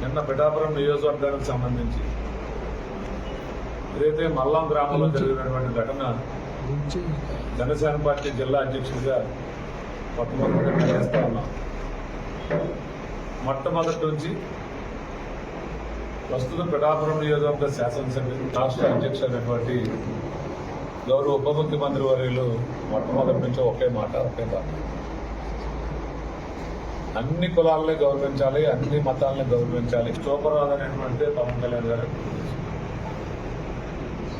నిన్న పిఠాపురం నియోజకవర్గానికి సంబంధించి ఏదైతే మల్లం గ్రామంలో జరిగినటువంటి ఘటన జనసేన పార్టీ జిల్లా అధ్యక్షుడిగా మొట్టమొదటిగా చేస్తా ఉన్నాం. మొట్టమొదటి నుంచి ప్రస్తుత పిఠాపురం నియోజకవర్గ శాసనసభ్యులు రాష్ట్ర అధ్యక్షుడైనటువంటి గౌరవ ఉప ముఖ్యమంత్రి వర్యులు మొట్టమొదటి నుంచి ఒకే మాట ఒకే మాట అన్ని కులాలని గౌరవించాలి అన్ని మతాలని గౌరవించాలి. సూపర్వాదం అనేటువంటి పవన్ కళ్యాణ్ గారు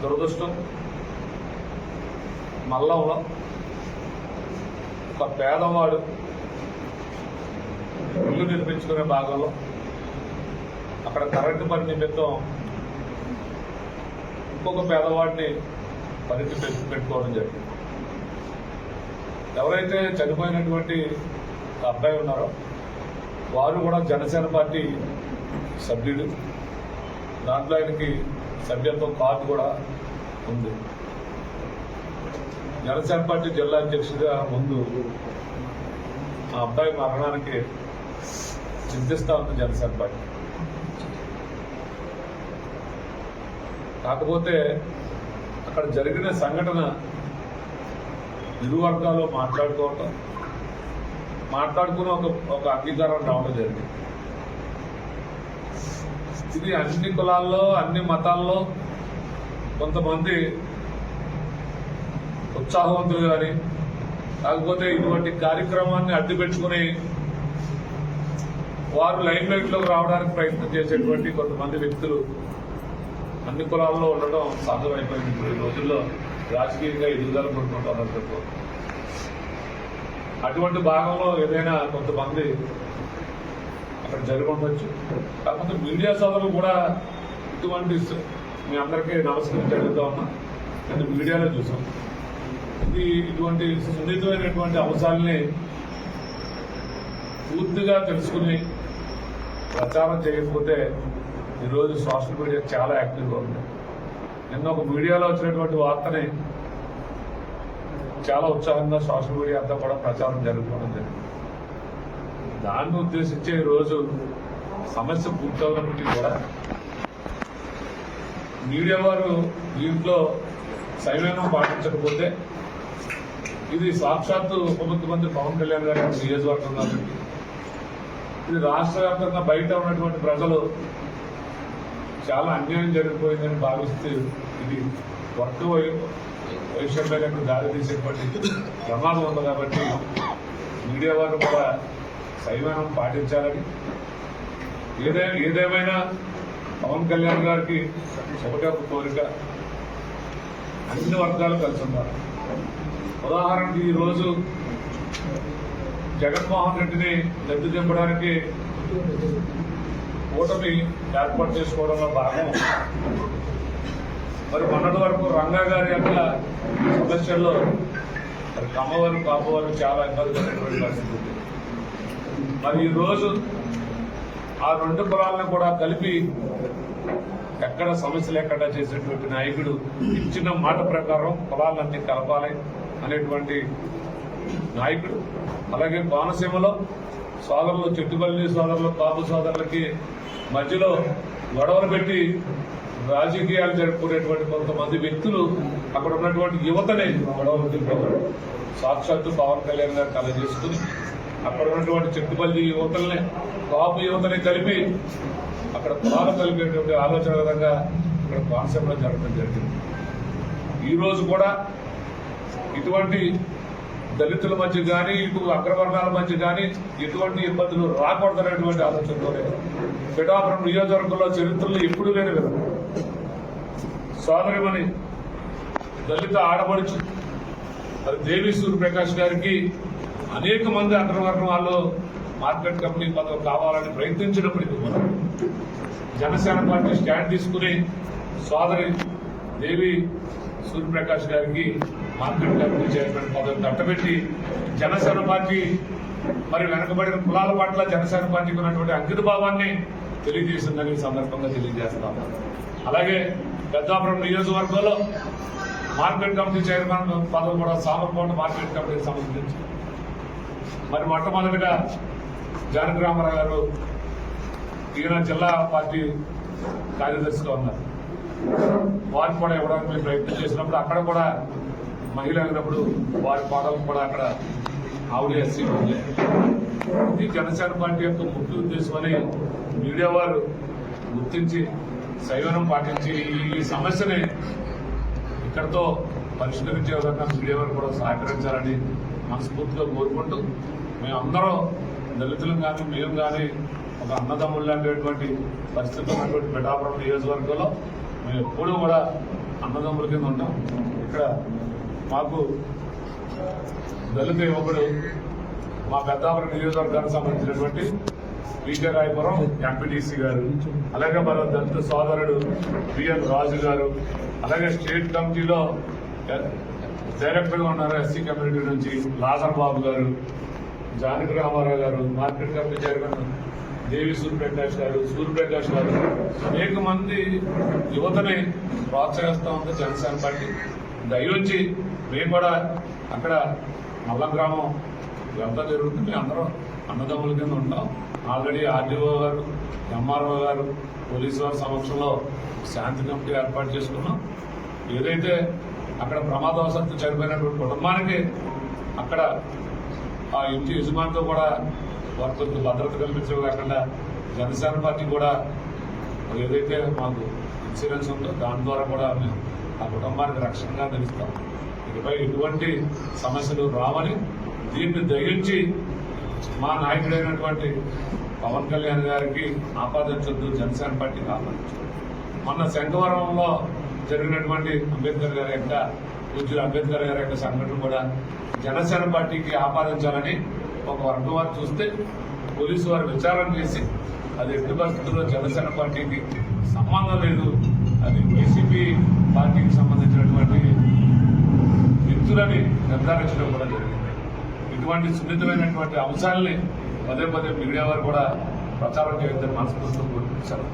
దురదృష్టం. మల్లంలో ఒక పేదవాడు ఇల్లు నిర్మించుకునే భాగంలో అక్కడ కరెంటు పని నిమిత్తం ఇంకొక పేదవాడిని పనికి పెట్టుకోవడం జరిగింది. ఎవరైతే చనిపోయినటువంటి అబ్బాయి ఉన్నారు. వారు కూడా జనసేన పార్టీ సభ్యుడు దాంట్లో ఆయనకి సభ్యత్వం కార్డు కూడా ఉంది. జనసేన పార్టీ జిల్లా అధ్యక్షుడిగా ముందు ఆ అబ్బాయి మరణానికి చింతిస్తా ఉంది జనసేన పార్టీ. కాకపోతే అక్కడ జరిగిన సంఘటన ఇరు వర్గాలు మాట్లాడుకోవటం మాట్లాడుకుని ఒక ఒక అంగీకారం రావడం జరిగింది. ఇది అన్ని కులాల్లో అన్ని మతాల్లో కొంతమంది ఉత్సాహవంతులు కానీ కాకపోతే ఇటువంటి కార్యక్రమాన్ని అడ్డు పెట్టుకుని వారు లైన్ లైట్లోకి రావడానికి ప్రయత్నం చేసేటువంటి కొంతమంది వ్యక్తులు అన్ని కులాల్లో ఉండటం సాధ్యమైపోయింది. ఇప్పుడు ఈ రోజుల్లో రాజకీయంగా ఎదుగుదల పడుతుంటారు చెప్పు. అటువంటి భాగంలో ఏదైనా కొంతమంది అక్కడ జరిగి ఉండొచ్చు కాకపోతే మీడియా సోదరులు కూడా ఇటువంటి మీ అందరికీ నమస్కరించి అడుగుతా ఉన్నా. నేను మీడియాలో చూసాం. ఇది ఇటువంటి సున్నితమైనటువంటి అంశాలని పూర్తిగా తెలుసుకుని ప్రచారం చేయకపోతే ఈరోజు సోషల్ మీడియా చాలా యాక్టివ్గా ఉంది. నిన్న ఒక మీడియాలో వచ్చినటువంటి వార్తని చాలా ఉత్సాహంగా సోషల్ మీడియా అంతా కూడా ప్రచారం జరుగుకోవడం జరిగింది. దాన్ని ఉద్దేశించే ఈరోజు సమస్య పూర్తవునప్పటికీ కూడా మీడియా వారు దీంట్లో సంయమనం పాటించకపోతే ఇది సాక్షాత్తు ఉప ముఖ్యమంత్రి పవన్ కళ్యాణ్ గారి నియోజకవర్గం కాబట్టి ఇది రాష్ట్ర వ్యాప్తంగా బయట ఉన్నటువంటి ప్రజలు చాలా అన్యాయం జరిగిపోయిందని భావిస్తూ ఇది వర్క్ వైషమ్యాలకు దారి తీసేటువంటి ప్రమాదం ఉంది కాబట్టి మీడియా వారు కూడా సంయమనం పాటించాలని. ఏదే ఏదేమైనా పవన్ కళ్యాణ్ గారికి ఒకటే ఒక కోరిక అన్ని వర్గాలు కలిసి ఉన్నారు ఉదాహరణకి ఈరోజు జగన్మోహన్ రెడ్డిని దెబ్బ దింపడానికి కూటమి ఏర్పాటు చేసుకోవడంలో భాగం. మరి మొన్నటి వరకు రంగా గారి యొక్క సమస్యల్లో మరి కమ్మవారు పాపవారు చాలా ఇబ్బంది పడినటువంటి పరిస్థితి మరి ఈ రోజు ఆ రెండు కులాలను కూడా కలిపి ఎక్కడ సమస్య లేకుండా చేసేటువంటి నాయకుడు ఇచ్చిన మాట ప్రకారం కులాలన్నీ కలపాలి అనేటువంటి నాయకుడు. అలాగే కోనసీమలో సోదరులు చెట్టుపల్లి సోదరులు బాబు సోదరులకి మధ్యలో గొడవలు పెట్టి రాజకీయాలు జరుపుకునేటువంటి కొంతమంది వ్యక్తులు అక్కడ ఉన్నటువంటి యువతనే గొడవలు సాక్షాత్తు పవన్ కళ్యాణ్ గారు కల చేసుకుని అక్కడ ఉన్నటువంటి చెట్టుపల్లి యువతల్ని కాపు యువతని కలిపి అక్కడ కులాలు కలిపేటువంటి ఆలోచన విధంగా ఇక్కడ కాన్సెప్ట్లో జరగడం జరిగింది. ఈరోజు కూడా ఇటువంటి దళితుల మధ్య కానీ ఇటు అగ్రవర్ణాల మధ్య కానీ ఎటువంటి ఇబ్బందులు రాకూడదనేటువంటి ఆలోచనతోనే పిఠాపురం నియోజకవర్గంలో చరిత్రలో ఎప్పుడు లేని విధంగా సోదరిమణి దళిత ఆడపడుచు అది దేవి సూర్యప్రకాష్ గారికి అనేక మంది అగ్రవర్ణం వాళ్ళు మార్కెట్ కంపెనీ పదవి కావాలని ప్రయత్నించినప్పటికీ మనం జనసేన పార్టీ స్టాండ్ తీసుకుని సోదరి దేవి సూర్యప్రకాష్ గారికి మార్కెట్ కంపెనీ చైర్మన్ పదవి తట్టబెట్టి జనసేన పార్టీ మరి వెనకబడిన కులాల పట్ల జనసేన పార్టీకి ఉన్నటువంటి అంకితభావాన్ని తెలియజేసిందని సందర్భంగా తెలియజేస్తాం అలాగే పెద్దాపురం నియోజకవర్గంలో మార్కెట్ కమిటీ చైర్మన్ పదవి కూడా సామర్కోట మార్కెట్ కమిటీకి సంబంధించి. మరి మొట్టమొదటిగా జానకిరామారావు గారు ఈయన జిల్లా పార్టీ కార్యదర్శిగా ఉన్నారు. వారికి కూడా ఇవ్వడానికి మేము ప్రయత్నం చేసినప్పుడు అక్కడ కూడా మహిళ అయినప్పుడు వారి పాటలు కూడా అక్కడ ఆవిడ ఎస్సీ ఉంది ఈ జనసేన పార్టీ యొక్క ముఖ్య ఉద్దేశం అని మీడియా వారు గుర్తించి సంయమనం పాటించి ఈ సమస్యని ఇక్కడతో పరిష్కరించే విధంగా మీడియా వారు కూడా సహకరించాలని మనస్ఫూర్తిగా కోరుకుంటూ మేమందరం దళితులం కానీ మేము కానీ ఒక అన్నదమ్ములు లాంటిటువంటి పరిస్థితి ఉన్నటువంటి పిఠాపురం నియోజకవర్గంలో మేము ఎప్పుడూ కూడా అన్నదమ్ముల కింద ఉంటాం. ఇక్కడ మాకు దళిత యువకుడు మా పెద్దాపురం నియోజకవర్గానికి సంబంధించినటువంటి విజయ రాయపురం ఎంపీటీసీ గారు అలాగే మన దళిత సోదరుడు బిఎన్ రాజు గారు అలాగే స్టేట్ కమిటీలో డైరెక్టర్గా ఉన్నారు ఎస్సీ కమ్యూనిటీ నుంచి లాజర్ బాబు గారు జానకి రామారావు గారు market committee chairman Devi Suryaprakash గారు సూర్యప్రకాష్ గారు. అనేక మంది యువతని ప్రోత్సహిస్తా ఉంది జనసేన పార్టీ. దయవచ్చి మేము కూడా అక్కడ మల్ల గ్రామం ఇదంతా జరుగుతుంది. అందరం అన్నదమ్ముల కింద ఉంటాం. ఆల్రెడీ ఆర్డీఓ గారు ఎంఆర్ఓ గారు పోలీసు వారి సమక్షంలో శాంతి కమిటీ ఏర్పాటు చేసుకున్నాం. ఏదైతే అక్కడ ప్రమాదవశాత్తు చనిపోయినటువంటి కుటుంబానికి అక్కడ ఆ ఇంటి యజమానితో కూడా వారికి భద్రత కల్పించడం కాకుండా జనసేన పార్టీ కూడా ఏదైతే మాకు ఇన్సూరెన్స్ ఉందో దాని ద్వారా కూడా మేము ఆ కుటుంబానికి రక్షణగా నిలుస్తాం. ఇకపై ఎటువంటి సమస్యలు రావని దీన్ని దయించి మా నాయకుడైనటువంటి పవన్ కళ్యాణ్ గారికి ఆపాదించొద్దు జనసేన పార్టీకి ఆపాదించొద్దు మొన్న శంఖవరంలో జరిగినటువంటి అంబేద్కర్ గారి యొక్క పూజ్యులు అంబేద్కర్ గారి యొక్క సంఘటన కూడా జనసేన పార్టీకి ఆపాదించాలని ఒక వర్గం వారు చూస్తే పోలీసు వారు విచారణ చేసి అది ఎట్టి పరిస్థితుల్లో జనసేన పార్టీకి సంబంధం లేదు. అది వైసీపీ పార్టీకి సంబంధించినటువంటి వ్యక్తులని నిర్ధారించడం కూడా జరిగింది. ఇటువంటి సున్నితమైనటువంటి అంశాలని పదే పదే మీడియా వారు కూడా ప్రచారం చేయొద్దని మనస్ఫూర్తిగా కోరుకుంటున్నారు